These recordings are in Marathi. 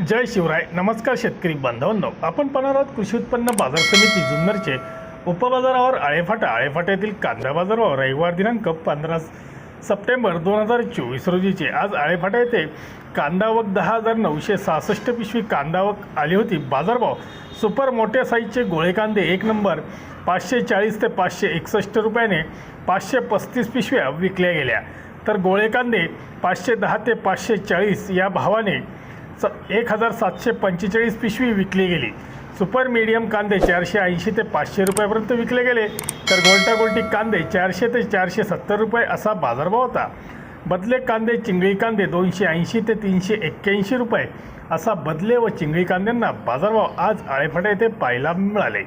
जय शिवराय. नमस्कार शेतकरी बांधवांनो. आपण पाहणार आहोत कृषी उत्पन्न बाजार समिती जुन्नरचे उपबाजारावर आळेफाटा. आळेफाट्यातील कांदा बाजारावर रविवार दिनांक पंधरा सप्टेंबर दोन हजार चोवीस रोजीचे. आज आळेफाटा येथे कांदावक दहा हजार नऊशे सहासष्ट पिशवी कांदावक आली होती. बाजारभाव सुपर मोठ्या साईजचे गोळे कांदे एक नंबर पाचशे चाळीस ते पाचशे एकसष्ट रुपयाने पाचशे पस्तीस पिशव्या विकल्या गेल्या. तर गोळे कांदे पाचशे दहा ते पाचशे चाळीस या भावाने स एक हजार सातशे पंचेचाळीस पिशवी विकली गेली. सुपर मीडियम कांदे चारशे ऐंशी ते पाचशे रुपयापर्यंत विकले गेले. तर गोल्टा गोल्टी कांदे चारशे ते चारशे सत्तर रुपये असा बाजारभाव होता. बदले कांदे चिंगळी कांदे दोनशे ऐंशी ते तीनशे एक्क्याऐंशी रुपये असा बदले व चिंगळी कांद्यांना बाजारभाव आज आळेफाटा येथे पाहायला मिळाले.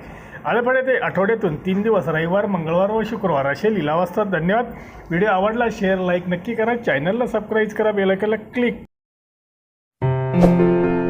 आळेफाटा येथे आठवड्यातून तीन दिवस रविवार मंगळवार व शुक्रवार असे लिलाव असतात धन्यवाद. व्हिडिओ आवडला शेअर लाईक नक्की करा. चॅनलला सबस्क्राईब करा बेलायकनला क्लिक Música